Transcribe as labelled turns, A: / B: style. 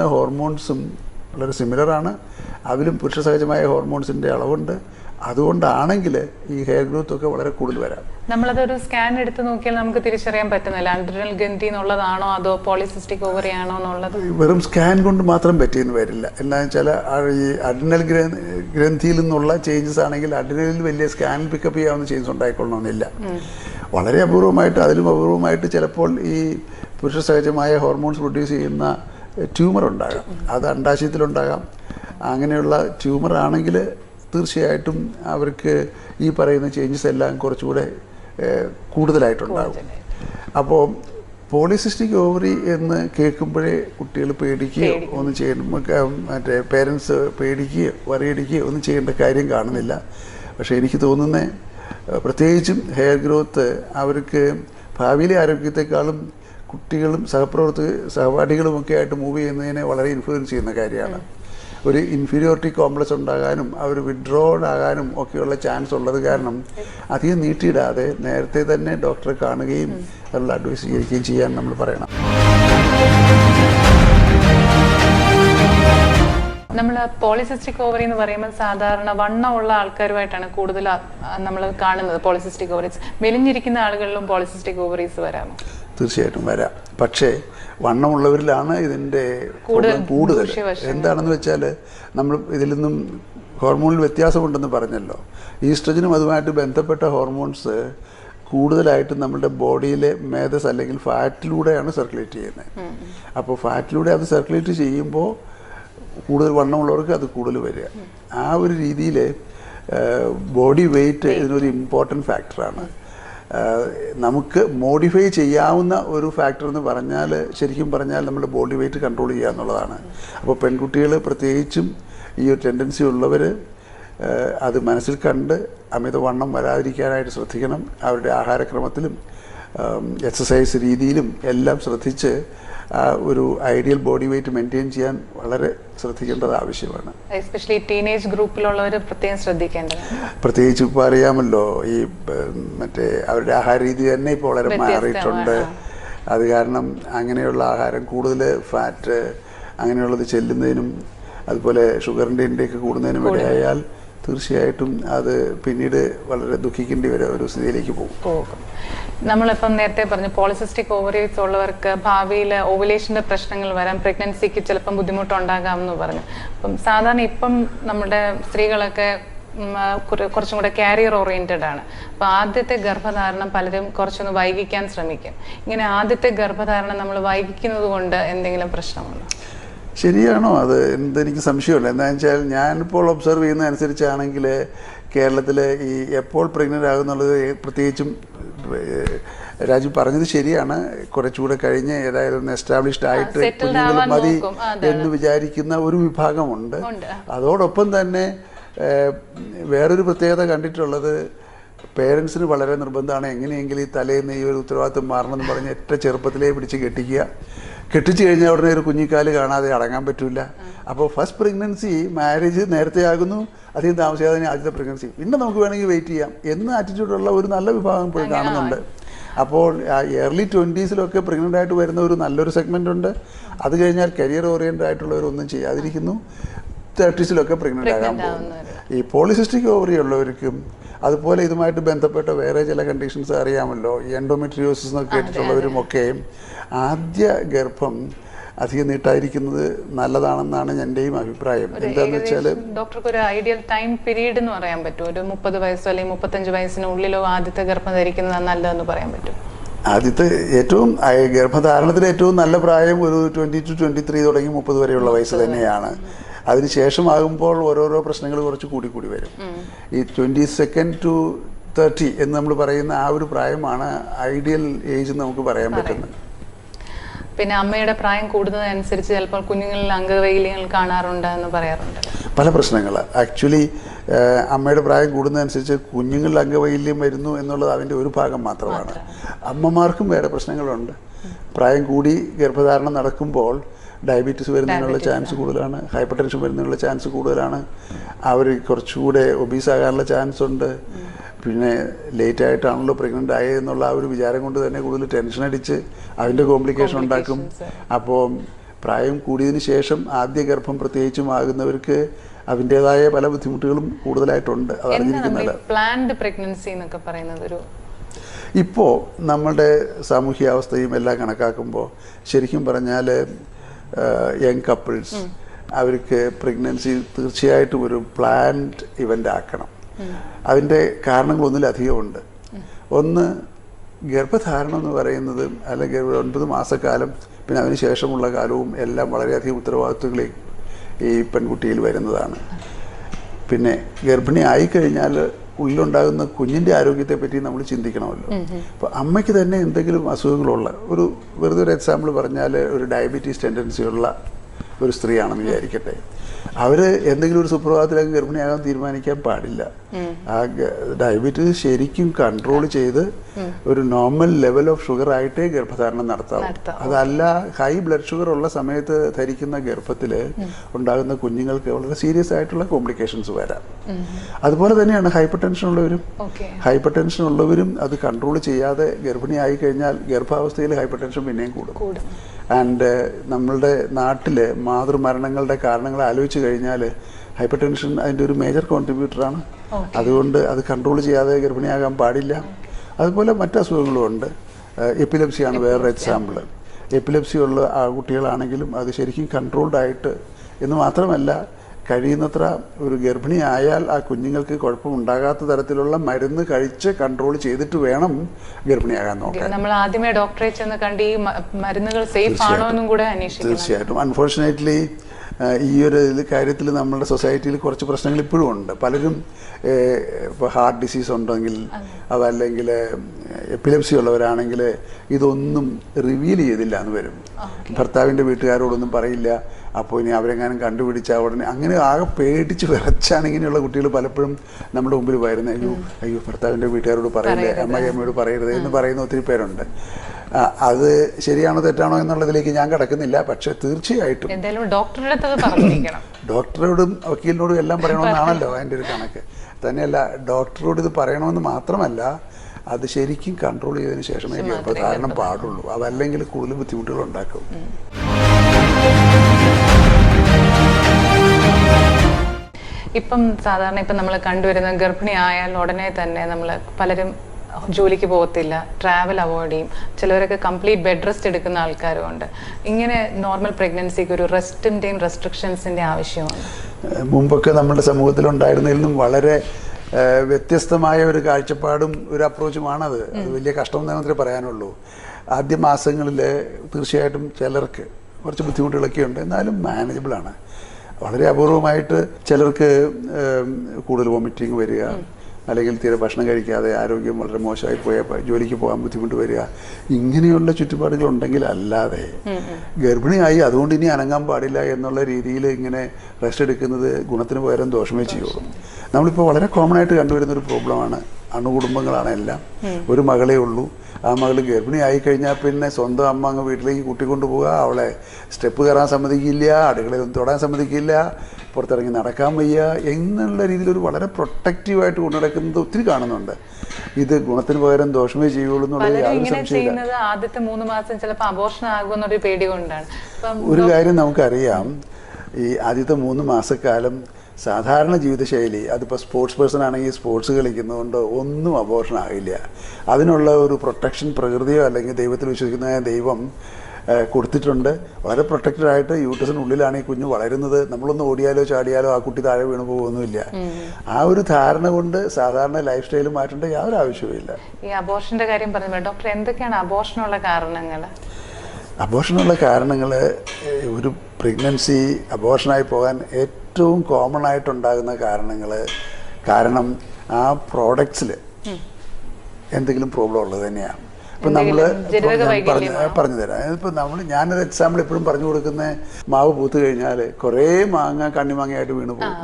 A: ഉപയോഗിക്കുന്ന ഹോർമോൺസും വളരെ സിമിലറാണ്. അതിലും പുരുഷ സഹജമായ ഹോർമോൺസിന്റെ അളവുണ്ട്. അതുകൊണ്ടാണെങ്കിൽ ഈ ഹെയർ ഗ്രോത്ത് ഒക്കെ വളരെ കൂടുതൽ വരാം.
B: നമ്മളതൊരു സ്കാൻ എടുത്ത് നോക്കിയാൽ നമുക്ക് തിരിച്ചറിയാൻ പറ്റുന്നില്ല. അഡ്രിനൽ ഗന്ധി എന്നുള്ളതാണോ അതോ പോളിസിസ്റ്റിക് ഓവറി ആണോ എന്നുള്ളത്?
A: വെറും സ്കാൻ കൊണ്ട് മാത്രം പറ്റിയെന്ന് വരില്ല. എന്താണെന്ന് വെച്ചാൽ ഈ അഡ്രിനൽ ഗ്രന്ഥിയിൽ നിന്നുള്ള ചേഞ്ചസ് ആണെങ്കിൽ അഡ്രിനലിൽ വലിയ സ്കാനിൽ പിക്കപ്പ് ചെയ്യാവുന്ന ചേഞ്ചസ് ഉണ്ടായിക്കൊള്ളണമെന്നില്ല. വളരെ അപൂർവമായിട്ട് അതിലും അപൂർവമായിട്ട് ചിലപ്പോൾ ഈ പുരുഷ സഹജമായ ഹോർമോൺസ് പ്രൊഡ്യൂസ് ചെയ്യുന്ന ട്യൂമർ ഉണ്ടാകാം അത് അണ്ടാശയത്തിലുണ്ടാകാം. അങ്ങനെയുള്ള ട്യൂമർ ആണെങ്കിൽ തീർച്ചയായിട്ടും അവർക്ക് ഈ പറയുന്ന ചേഞ്ചസ് എല്ലാം കുറച്ചുകൂടെ കൂടുതലായിട്ടുണ്ടാകും. അപ്പോൾ പോളിസിസ്റ്റിക് ഓവറി എന്ന് കേൾക്കുമ്പോഴേ കുട്ടികൾ പേടിക്കുകയോ ഒന്നും ചെയ്യണം മറ്റേ പേരൻസ് പേടിക്കുകയോ വരയടിക്കുകയോ ഒന്നും ചെയ്യേണ്ട കാര്യം കാണുന്നില്ല. പക്ഷേ എനിക്ക് തോന്നുന്നത് പ്രത്യേകിച്ചും ഹെയർ ഗ്രോത്ത് അവർക്ക് ഭാവിയിലെ ആരോഗ്യത്തെക്കാളും കുട്ടികളും സഹപ്രവർത്തക സഹപാഠികളും ഒക്കെ ആയിട്ട് മൂവ് ചെയ്യുന്നതിനെ വളരെ ഇൻഫ്ലുവൻസ് ചെയ്യുന്ന കാര്യമാണ്. ഒരു ഇൻഫീരിയോറിറ്റി കോംപ്ലക്സ് ഉണ്ടാകാനും അവർ വിഡ്രോഡ് ആകാനും ഒക്കെയുള്ള ചാൻസ് ഉള്ളത് കാരണം അധികം നീട്ടിയിടാതെ നേരത്തെ തന്നെ ഡോക്ടറെ കാണുകയും അതിനുള്ള അഡ്വൈസ് സ്വീകരിക്കുകയും ചെയ്യാൻ നമ്മൾ പറയണം.
B: നമ്മൾ പോളിസിസ്റ്റിക് ഓവറി എന്ന് പറയുമ്പോൾ സാധാരണ വണ്ണമുള്ള ആൾക്കാരുമായിട്ടാണ് കൂടുതൽ നമ്മൾ കാണുന്നത് പോളിസിസ്റ്റിക് ഓവറീസ് മെലിഞ്ഞിരിക്കുന്ന ആളുകളിലും പോളിസിസ്റ്റിക് ഓവറീസ് വരാമോ
A: തീർച്ചയായിട്ടും വരാം. പക്ഷേ വണ്ണമുള്ളവരിലാണ് ഇതിന്റെ കൂടുതൽ. എന്താണെന്ന് വെച്ചാൽ നമ്മൾ ഇതിൽ നിന്നും ഹോർമോണിൽ വ്യത്യാസമുണ്ടെന്ന് പറഞ്ഞല്ലോ. ഈസ്ട്രജനും അതുമായിട്ട് ബന്ധപ്പെട്ട ഹോർമോൺസ് കൂടുതലായിട്ട് നമ്മുടെ ബോഡിയിലെ മേധസ് അല്ലെങ്കിൽ ഫാറ്റിലൂടെയാണ് സർക്കുലേറ്റ് ചെയ്യുന്നത്. അപ്പോൾ ഫാറ്റിലൂടെ അത് സർക്കുലേറ്റ് ചെയ്യുമ്പോൾ കൂടുതൽ വണ്ണമുള്ളവർക്ക് അത് കൂടുതൽ വരിക. ആ ഒരു രീതിയിൽ ബോഡി വെയിറ്റ് ഇതിനൊരു ഇമ്പോർട്ടന്റ് ഫാക്ടറാണ് നമുക്ക് മോഡിഫൈ ചെയ്യാവുന്ന ഒരു ഫാക്ടർ എന്ന് പറഞ്ഞാൽ ശരിക്കും പറഞ്ഞാൽ നമ്മുടെ ബോഡി വെയിറ്റ് കൺട്രോൾ ചെയ്യുക എന്നുള്ളതാണ്. അപ്പോൾ പെൺകുട്ടികൾ പ്രത്യേകിച്ചും ഈ ഒരു ടെൻഡൻസി ഉള്ളവർ അത് മനസ്സിൽ കണ്ട് അമിതവണ്ണം വരാതിരിക്കാനായിട്ട് ശ്രദ്ധിക്കണം. അവരുടെ ആഹാരക്രമത്തിലും എക്സസൈസ് രീതിയിലും എല്ലാം ശ്രദ്ധിച്ച് ആ ഒരു ഐഡിയൽ ബോഡി വെയിറ്റ് മെയിന്റെയിൻ ചെയ്യാൻ വളരെ ശ്രദ്ധിക്കേണ്ടത് ആവശ്യമാണ്.
B: എസ്പെഷ്യലി ടീനേജ് ഗ്രൂപ്പിലുള്ളവർ പ്രത്യേകം ശ്രദ്ധിക്കേണ്ടത്
A: പ്രത്യേകിച്ച് ഇപ്പോൾ അറിയാമല്ലോ ഈ മറ്റേ അവരുടെ ആഹാര രീതി തന്നെ ഇപ്പോൾ വളരെ മാറിയിട്ടുണ്ട്. അത് കാരണം അങ്ങനെയുള്ള ആഹാരം കൂടുതൽ ഫാറ്റ് അങ്ങനെയുള്ളത് ചെല്ലുന്നതിനും അതുപോലെ ഷുഗറിന്റെ ഇന്റേക്ക് കൂടുന്നതിനും ഇടയായാൽ തീർച്ചയായിട്ടും അത് പിന്നീട് വളരെ ദുഃഖിക്കേണ്ടി വരെ ഒരു സ്ഥിതിയിലേക്ക് പോകും.
B: നമ്മളിപ്പം നേരത്തെ പറഞ്ഞു പോളിസിസ്റ്റിക് ഓവറീസ് ഉള്ളവർക്ക് ഭാവിയിൽ ഓവുലേഷന്റെ പ്രശ്നങ്ങൾ വരാം പ്രഗ്നൻസിക്ക് ചിലപ്പം ബുദ്ധിമുട്ടുണ്ടാകാം എന്ന് പറഞ്ഞു. അപ്പം സാധാരണ ഇപ്പം നമ്മുടെ സ്ത്രീകളൊക്കെ കുറച്ചും കൂടെ കാരിയർ ഓറിയന്റഡ് ആണ്. അപ്പൊ ആദ്യത്തെ ഗർഭധാരണം പലരും കുറച്ചൊന്ന് വൈകിക്കാൻ ശ്രമിക്കും. ഇങ്ങനെ ആദ്യത്തെ ഗർഭധാരണം നമ്മൾ വൈകിക്കുന്നത് കൊണ്ട് എന്തെങ്കിലും പ്രശ്നമുണ്ടോ?
A: ശരിയാണോ? അത് എന്തെനിക്ക് സംശയമില്ല. എന്താണെന്ന് വെച്ചാൽ ഞാനിപ്പോൾ ഒബ്സർവ് ചെയ്യുന്ന അനുസരിച്ചാണെങ്കിൽ കേരളത്തിൽ ഈ എപ്പോൾ പ്രഗ്നന്റ് ആകുന്നുള്ളത് പ്രത്യേകിച്ചും രാജു പറഞ്ഞത് ശരിയാണ് കുറച്ചുകൂടെ കഴിഞ്ഞ് ഏതായാലും എസ്റ്റാബ്ലിഷ്ഡ് ആയിട്ട് കുഞ്ഞുങ്ങൾ മതി. എന്ന് വിചാരിക്കുന്ന ഒരു വിഭാഗമുണ്ട്. അതോടൊപ്പം തന്നെ വേറൊരു പ്രത്യേകത കണ്ടിട്ടുള്ളത് പേരൻസിന് വളരെ നിർബന്ധമാണ് എങ്ങനെയെങ്കിലും ഈ തലേന്ന് ഈ ഒരു ഉത്തരവാദിത്വം മാറണമെന്ന് പറഞ്ഞ് ഏറ്റ ചെറുപ്പത്തിലേ പിടിച്ച് കെട്ടിക്കുക കെട്ടിച്ചു കഴിഞ്ഞാൽ ഉടനെ ഒരു കുഞ്ഞിക്കാൽ കാണാതെ അടങ്ങാൻ പറ്റില്ല അപ്പോൾ ഫസ്റ്റ് പ്രഗ്നൻസി മാരേജ് നേരത്തെ ആകുന്നു. അധികം താമസിയാതെ തന്നെ ആദ്യത്തെ പ്രഗ്നൻസി പിന്നെ നമുക്ക് വേണമെങ്കിൽ വെയിറ്റ് ചെയ്യാം. എന്ന ആറ്റിറ്റ്യൂഡുള്ള ഒരു നല്ല വിഭാഗം ഇപ്പോഴും കാണുന്നുണ്ട്. അപ്പോൾ ഏർലി ട്വന്റീസിലൊക്കെ പ്രഗ്നന്റ് ആയിട്ട് വരുന്ന ഒരു നല്ലൊരു സെഗ്മെന്റ് ഉണ്ട്. അത് കഴിഞ്ഞാൽ കരിയർ ഓറിയന്റഡ് ആയിട്ടുള്ളവരൊന്നും ചെയ്യാതിരിക്കുന്നു. തേർട്ടീസിലൊക്കെ പ്രഗ്നന്റ് ആകാൻ പോകുന്നു. ഈ പോളിസിസ്റ്റിക് ഓവറി ഉള്ളവർക്കും അതുപോലെ ഇതുമായിട്ട് ബന്ധപ്പെട്ട വേറെ ചില കണ്ടീഷൻസ് അറിയാമല്ലോ. ഈ എൻഡോമെട്രിയോസിസ് എന്നൊക്കെ കേട്ടിട്ടുള്ളവരും ഒക്കെ ആദ്യ ഗർഭം അധികം നീട്ടായിരിക്കുന്നത് നല്ലതാണെന്നാണ് എന്റെയും അഭിപ്രായം. എന്താന്ന് വെച്ചാൽ
B: ഡോക്ടർക്ക് ഒരു ഐഡിയൽ ടൈം പീരീഡ് എന്ന് പറയാൻ പറ്റും. ഒരു മുപ്പത് വയസ്സോ അല്ലെങ്കിൽ മുപ്പത്തഞ്ച് വയസ്സിനുള്ളിലോ ആദ്യത്തെ ഗർഭം ധരിക്കുന്നത് നല്ലതെന്ന് പറയാൻ പറ്റും.
A: ആദ്യത്തെ ഏറ്റവും ഗർഭധാരണത്തിൽ ഗർഭധാരണത്തിന് ഏറ്റവും നല്ല പ്രായം ഒരു ട്വന്റി ടു ട്വന്റി ത്രീ തുടങ്ങി മുപ്പത് വരെയുള്ള വയസ്സ് തന്നെയാണ്. അതിനുശേഷമാകുമ്പോൾ ഓരോരോ പ്രശ്നങ്ങൾ കുറച്ച് കൂടി കൂടി വരും. ഈ ട്വന്റി സെക്കൻഡ് ടു തേർട്ടി എന്ന് നമ്മൾ പറയുന്ന ആ ഒരു പ്രായമാണ് ഐഡിയൽ ഏജ് നമുക്ക് പറയാൻ പറ്റുന്നത്.
B: പിന്നെ അമ്മയുടെ പ്രായം കൂടുന്നതനുസരിച്ച് ചിലപ്പോൾ കുഞ്ഞുങ്ങളിൽ അംഗവൈകല്യങ്ങൾ കാണാറുണ്ട് എന്ന് പറയാറുണ്ട്.
A: പല പ്രശ്നങ്ങൾ. ആക്ച്വലി അമ്മയുടെ പ്രായം കൂടുന്നതനുസരിച്ച് കുഞ്ഞുങ്ങളിൽ അംഗവൈകല്യം വരുന്നു എന്നുള്ളത് അതിന്റെ ഒരു ഭാഗം മാത്രമാണ്. അമ്മമാർക്കും വേറെ പ്രശ്നങ്ങളുണ്ട്. പ്രായം കൂടി ഗർഭധാരണം നടക്കുമ്പോൾ ഡയബറ്റീസ് വരുന്നതിനുള്ള ചാൻസ് കൂടുതലാണ്. ഹൈപ്പർ ടെൻഷൻ വരുന്നതിനുള്ള ചാൻസ് കൂടുതലാണ്. അവർ കുറച്ചുകൂടെ ഒബീസ് ആകാനുള്ള ചാൻസ് ഉണ്ട്. പിന്നെ ലേറ്റ് ആയിട്ടാണല്ലോ പ്രഗ്നന്റ് ആയത് എന്നുള്ള ആ ഒരു വിചാരം കൊണ്ട് തന്നെ കൂടുതൽ ടെൻഷൻ അടിച്ച് അതിന്റെ കോംപ്ലിക്കേഷൻ ഉണ്ടാക്കും. അപ്പോൾ പ്രായം കൂടിയതിന് ശേഷം ആദ്യ ഗർഭം പ്രത്യേകിച്ചും ആകുന്നവർക്ക് അതിന്റെതായ പല ബുദ്ധിമുട്ടുകളും കൂടുതലായിട്ടുണ്ട്. അത് അറിഞ്ഞിരിക്കുന്നത്
B: പ്ലാൻഡ് പ്രഗ്നൻസി എന്നൊക്കെ പറയുന്നത് ഒരു
A: ഇപ്പോൾ നമ്മളുടെ സാമൂഹ്യാവസ്ഥയും എല്ലാം കണക്കാക്കുമ്പോൾ ശരിക്കും പറഞ്ഞാൽ യങ് കപ്പിൾസ് അവർക്ക് പ്രഗ്നൻസി തീർച്ചയായിട്ടും ഒരു പ്ലാൻഡ് ഇവന്റ് ആക്കണം. അതിന്റെ കാരണങ്ങളൊന്നിലധികം ഉണ്ട്. ഒന്ന് ഗർഭധാരണം എന്ന് പറയുന്നത് അല്ലെങ്കിൽ ഒൻപത് മാസക്കാലം പിന്നെ അതിന് ശേഷമുള്ള കാലവും എല്ലാം വളരെയധികം ഉത്തരവാദിത്വങ്ങൾ ഈ പെൺകുട്ടിയിൽ വരുന്നതാണ്. പിന്നെ ഗർഭിണി ആയിക്കഴിഞ്ഞാൽ ഉള്ളിലുണ്ടാകുന്ന കുഞ്ഞിന്റെ ആരോഗ്യത്തെ പറ്റി നമ്മൾ ചിന്തിക്കണമല്ലോ. അപ്പോൾ അമ്മയ്ക്ക് തന്നെ എന്തെങ്കിലും അസുഖങ്ങളുള്ള ഒരു വെറുതെ ഒരു എക്സാമ്പിൾ പറഞ്ഞാൽ ഒരു ഡയബറ്റീസ് ടെൻഡൻസിയുള്ള ഒരു സ്ത്രീയാണെന്ന് വിചാരിക്കട്ടെ. അവർ എന്തെങ്കിലും ഒരു സുപ്രഭാതത്തിലേക്ക് ഗർഭിണിയാകാൻ തീരുമാനിക്കാൻ പാടില്ല. ആ ഡയബറ്റീസ് ശരിക്കും കൺട്രോൾ ചെയ്ത് ഒരു നോർമൽ ലെവൽ ഓഫ് ഷുഗർ ആയിട്ടേ ഗർഭധാരണം നടത്താവൂ. അതല്ല ഹൈ ബ്ലഡ് ഷുഗർ ഉള്ള സമയത്ത് ധരിക്കുന്ന ഗർഭത്തിൽ ഉണ്ടാകുന്ന കുഞ്ഞുങ്ങൾക്ക് വളരെ സീരിയസ് ആയിട്ടുള്ള കോംപ്ലിക്കേഷൻസ് വരാം. അതുപോലെ തന്നെയാണ് ഹൈപ്പർ ടെൻഷൻ ഉള്ളവരും. ഹൈപ്പർ ടെൻഷൻ ഉള്ളവരും അത് കൺട്രോൾ ചെയ്യാതെ ഗർഭിണിയായി കഴിഞ്ഞാൽ ഗർഭാവസ്ഥയിൽ ഹൈപ്പർ ടെൻഷൻ പിന്നെയും കൂടും. ആൻഡ് നമ്മളുടെ നാട്ടിൽ മാതൃമരണങ്ങളുടെ കാരണങ്ങൾ ആലോചിച്ച് കഴിഞ്ഞാൽ ഹൈപ്പർ ടെൻഷൻ അതിന്റെ ഒരു മേജർ കോൺട്രിബ്യൂട്ടറാണ് അതുകൊണ്ട് അത് കൺട്രോൾ ചെയ്യാതെ ഗർഭിണിയാകാൻ പാടില്ല. അതുപോലെ മറ്റു അസുഖങ്ങളും ഉണ്ട്. എപ്പിലെപ്സിയാണ് വേറൊരു എക്സാമ്പിൾ എപ്പിലെപ്സി ഉള്ള ആ കുട്ടികളാണെങ്കിലും അത് ശരിക്കും കൺട്രോൾഡ് ആയിട്ട് എന്ന് മാത്രമല്ല കഴിയുന്നത്ര ഒരു ഗർഭിണി ആയാൽ ആ കുഞ്ഞുങ്ങൾക്ക് കുഴപ്പമുണ്ടാകാത്ത തരത്തിലുള്ള മരുന്ന് കഴിച്ച് കൺട്രോൾ ചെയ്തിട്ട് വേണം ഗർഭിണിയാകാൻ നോക്കാൻ.
B: നമ്മൾ ആദ്യമേ ഡോക്ടറെ ചെന്ന് കണ്ട് ഈ മരുന്നുകൾ സേഫ് ആണോ എന്നും കൂടെ അന്വേഷിക്കും
A: തീർച്ചയായിട്ടും. അൺഫോർച്ചുനേറ്റ്ലി ഈ ഒരു കാര്യത്തിൽ നമ്മുടെ സൊസൈറ്റിയിൽ കുറച്ച് പ്രശ്നങ്ങൾ ഇപ്പോഴും ഉണ്ട്. പലരും ഇപ്പോൾ ഹാർട്ട് ഡിസീസ് ഉണ്ടെങ്കിൽ അതല്ലെങ്കിൽ എപ്പിലെപ്സി ഉള്ളവരാണെങ്കിൽ ഇതൊന്നും റിവീൽ ചെയ്തില്ല എന്ന് വരും. ഭർത്താവിന്റെ വീട്ടുകാരോടൊന്നും പറയില്ല. അപ്പോൾ ഇനി അവരെങ്ങാനും കണ്ടുപിടിച്ച ഉടനെ അങ്ങനെ ആകെ പേടിച്ച് വിറച്ചാണ് ഇങ്ങനെയുള്ള കുട്ടികൾ പലപ്പോഴും നമ്മുടെ മുമ്പിൽ വരുന്നത്. അയ്യോ അയ്യോ ഭർത്താവിന്റെ വീട്ടുകാരോട് പറയില്ലേ? അമ്മയെ അമ്മയോട് പറയരുത് എന്ന് പറയുന്ന ഒത്തിരി പേരുണ്ട്. അത് ശരിയാണോ തെറ്റാണോ എന്നുള്ളതിലേക്ക് ഞാൻ കിടക്കുന്നില്ല. പക്ഷെ തീർച്ചയായിട്ടും
B: ഡോക്ടറോടും
A: വക്കീലിനോടും എല്ലാം പറയണമെന്നാണല്ലോ അതിന്റെ ഒരു കണക്ക്. തന്നെയല്ല ഡോക്ടറോട് ഇത് പറയണമെന്ന് മാത്രമല്ല അത് ശരിക്കും കൺട്രോൾ ചെയ്തതിന് ശേഷമേ കാരണം പാടുള്ളൂ. അതല്ലെങ്കിൽ കൂടുതൽ ബുദ്ധിമുട്ടുകൾ ഉണ്ടാക്കും.
B: ഇപ്പം സാധാരണ ഇപ്പം നമ്മൾ കണ്ടുവരുന്ന ഗർഭിണി ആയാൽ ഉടനെ തന്നെ നമ്മൾ പലരും ജോലിക്ക് പോകത്തില്ല ട്രാവൽ അവോയ്ഡ് ചെയ്യും. ചിലവരൊക്കെ കംപ്ലീറ്റ് ബെഡ് റെസ്റ്റ് എടുക്കുന്ന ആൾക്കാരും ഉണ്ട്. ഇങ്ങനെ നോർമൽ പ്രഗ്നൻസിക്ക് ഒരു റെസ്റ്റിന്റെയും റെസ്ട്രിക്ഷൻസിന്റെ ആവശ്യമാണ്.
A: മുമ്പൊക്കെ നമ്മുടെ സമൂഹത്തിൽ ഉണ്ടായിരുന്നതിൽ നിന്നും വളരെ വ്യത്യസ്തമായ ഒരു കാഴ്ചപ്പാടും ഒരു അപ്രോച്ചുമാണത്. അത് വലിയ കഷ്ടം തന്നെ മാത്രമേ പറയാനുള്ളൂ. ആദ്യ മാസങ്ങളിൽ തീർച്ചയായിട്ടും ചിലർക്ക് കുറച്ച് ബുദ്ധിമുട്ടുകളൊക്കെ ഉണ്ട്. എന്നാലും മാനേജബിൾ ആണ്. വളരെ അപൂർവമായിട്ട് ചിലർക്ക് കൂടുതൽ വോമിറ്റിംഗ് വരിക അല്ലെങ്കിൽ തീരെ ഭക്ഷണം കഴിക്കാതെ ആരോഗ്യം വളരെ മോശമായി പോയ ജോലിക്ക് പോകാൻ ബുദ്ധിമുട്ട് വരിക ഇങ്ങനെയുള്ള ചുറ്റുപാടുകൾ ഉണ്ടെങ്കിൽ അല്ലാതെ ഗർഭിണിയായി അതുകൊണ്ട് ഇനി അനങ്ങാൻ പാടില്ല എന്നുള്ള രീതിയിൽ ഇങ്ങനെ റെസ്റ്റ് എടുക്കുന്നത് ഗുണത്തിന് പകരം ദോഷമേ ചെയ്യുള്ളൂ. നമ്മളിപ്പോൾ വളരെ കോമൺ ആയിട്ട് കണ്ടുവരുന്ന ഒരു പ്രോബ്ലമാണ് അണുകുടുംബങ്ങളാണ് എല്ലാം. ഒരു മകളേ ഉള്ളൂ. ആ മകൾ ആയി കഴിഞ്ഞാൽ പിന്നെ സ്വന്തം അമ്മ അങ്ങ് വീട്ടിലേക്ക് കൂട്ടിക്കൊണ്ടു പോവുക. അവളെ സ്റ്റെപ്പ് കയറാൻ സമ്മതിക്കില്ല അടുക്കളയിലൊന്നും തൊടാൻ സമ്മതിക്കില്ല പുറത്തിറങ്ങി നടക്കാൻ വയ്യ. എന്നുള്ള രീതിയിൽ ഒരു വളരെ പ്രൊട്ടക്റ്റീവായിട്ട് കൊണ്ടു നടക്കുന്നത് ഒത്തിരി കാണുന്നുണ്ട്. ഇത് ഗുണത്തിന് പകരം ദോഷമേ ചെയ്യുള്ളൂ എന്നുള്ളത്
B: പലരും
A: യാതൊരു
B: ഇങ്ങനെ
A: സംശയമില്ല
B: ചെയ്യുന്നത് ആദ്യത്തെ മൂന്ന് മാസം ചിലപ്പോൾ അബോർഷൻ ആകുമെന്നൊരു പേടി കൊണ്ടാണ്. അപ്പം
A: ഒരു കാര്യം നമുക്കറിയാം. ഈ ആദ്യത്തെ മൂന്ന് മാസക്കാലം സാധാരണ ജീവിതശൈലി അതിപ്പോൾ സ്പോർട്സ് പേഴ്സൺ ആണെങ്കിൽ സ്പോർട്സ് കളിക്കുന്നതുകൊണ്ട് ഒന്നും അബോർഷൻ ആകില്ല അതിനുള്ള ഒരു പ്രൊട്ടക്ഷൻ പ്രകൃതിയോ അല്ലെങ്കിൽ ദൈവത്തിൽ വിശ്വസിക്കുന്ന ദൈവം കൊടുത്തിട്ടുണ്ട്. വളരെ പ്രൊട്ടക്റ്റഡായിട്ട് യൂട്ടസിനുള്ളിലാണ് ഈ കുഞ്ഞ് വളരുന്നത്. നമ്മളൊന്ന് ഓടിയാലോ ചാടിയാലോ ആ കുട്ടി താഴെ വീണു പോകുമൊന്നുമില്ല ആ ഒരു ധാരണ കൊണ്ട് സാധാരണ ലൈഫ് സ്റ്റൈൽ മാറ്റേണ്ട യാതൊരു ആവശ്യവുമില്ല
B: ഈ അബോർഷന്റെ കാര്യം പറഞ്ഞപ്പോൾ ഡോക്ടർ എന്തൊക്കെയാണ് അബോർഷനുള്ള കാരണങ്ങൾ
A: അബോഷനുള്ള കാരണങ്ങൾ ഒരു പ്രഗ്നൻസി അബോഷനായി പോകാൻ ഏറ്റവും കോമൺ ആയിട്ടുണ്ടാകുന്ന കാരണങ്ങൾ കാരണം ആ പ്രോഡക്ട്സിൽ എന്തെങ്കിലും പ്രോബ്ലം ഉള്ളത് തന്നെയാണ് ഇപ്പം നമ്മൾ പറഞ്ഞു പറഞ്ഞു തരാം ഇപ്പം നമ്മൾ ഞാനൊരു എക്സാമ്പിൾ എപ്പോഴും പറഞ്ഞു കൊടുക്കുന്ന മാവ് പൂത്ത് കഴിഞ്ഞാൽ കുറേ മാങ്ങ കണ്ണിമാങ്ങയായിട്ട് വീണ് പോകും.